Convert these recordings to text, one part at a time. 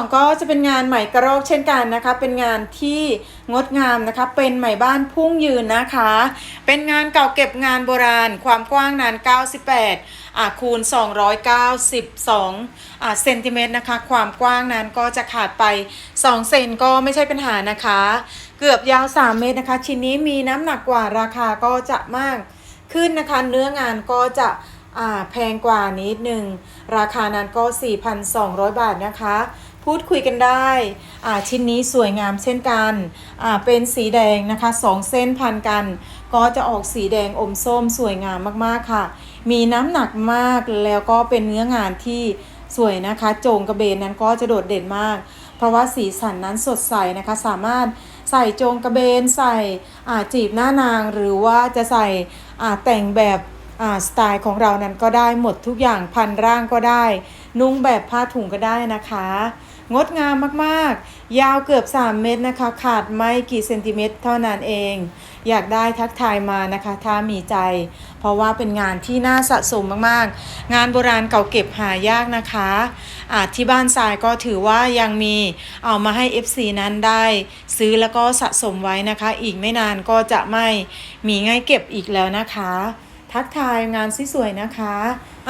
2 ก็จะเป็นงานไหมกระรอกเช่นกันนะคะ เป็นงานที่งดงามนะคะ เป็นไหมบ้านพุ่งยืนนะคะ เป็นงานเก่าเก็บงานโบราณ ความกว้างนาน 98อ่าคูณ 292อ่าเซนติเมตรนะคะ ความกว้างนั้นก็จะขาดไป 2 เซนก็ไม่ใช่ปัญหานะคะ เกือบยาว 3 เมตรนะคะ ชิ้นนี้มีน้ำหนักกว่าราคาก็จะมากขึ้นนะคะ เนื้องานก็จะแพงกว่านิดหนึ่ง ราคานั้นก็ 4,200 บาทนะคะ พูดคุยกันได้อ่าชิ้นนี้สวยงามเช่นกันอ่าเป็นสีแดงนะคะ2เส้นพันกัน ก็จะออกสีแดงอมส้มสวยงามมากๆค่ะ มีน้ำหนักมากแล้วก็เป็นเนื้องานที่สวยนะคะ โจงกระเบนนั้นก็จะโดดเด่นมาก เพราะว่าสีสันนั้นสดใสนะคะสามารถใส่โจงกระเบนใส่อ่าจีบหน้านางหรือว่าจะใส่อ่าแต่งแบบอาสไตล์ของเรานั้นก็ได้หมดทุกอย่างพันร่างก็ได้ นุ่งแบบผ้าถุงก็ได้นะคะ งดงามมากๆ ยาวเกือบ 3 เมตรนะคะ ขาดไม่กี่เซนติเมตรเท่านั้นเอง อยากได้ทักทายมานะคะ ถ้ามีใจ เพราะว่าเป็นงานที่น่าสะสมมากๆ งานโบราณเก่าเก็บหายากนะคะอาที่บ้านทรายก็ถือว่ายังมีเอามาให้ FC นั้นได้ ซื้อแล้วก็สะสมไว้นะคะ อีกไม่นานก็จะไม่มีง่ายเก็บอีกแล้วนะคะ ทักทายงานสวยๆนะคะ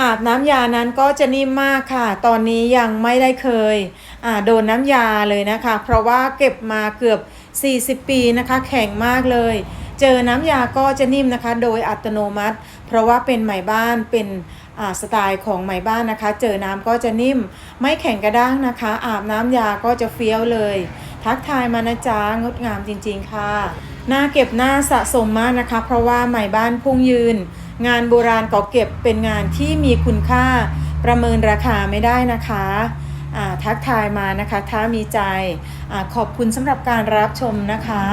อาบน้ำยานั้นก็จะนิ่มมากค่ะ ตอนนี้ยังไม่ได้เคยอ่าโดนน้ำยาเลยนะคะ เพราะว่าเก็บมาเกือบ 40 ปีนะคะ แข็งมากเลย เจอน้ำยาก็จะนิ่มนะคะ โดยอัตโนมัติ เพราะว่าเป็นไหมบ้านเป็นอ่าสไตล์ของไหมบ้านนะคะ เจอน้ำก็จะนิ่ม ไม่แข็งกระด้างนะคะ อาบน้ำยาก็จะเฟี้ยวเลย ทักทายมานะจ๊ะงดงามจริงๆค่ะ หน่าเก็บหน้าสะสมมากนะคะ เพราะว่าไหมบ้านพุ่งยืน งานโบราณก็เก็บเป็นงานที่มีคุณค่าประเมินราคาไม่ได้นะคะทักทายมานะคะ ถ้ามีใจอขอบคุณสำหรับการรับชมนะคะ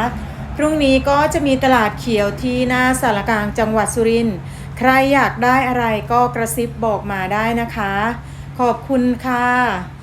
พรุ่งนี้ก็จะมีตลาดเขียวที่หน้าสารกลางจังหวัดสุรินทร์ใครอยากได้อะไรก็กระซิบบอกมาได้นะคะ ขอบคุณค่ะ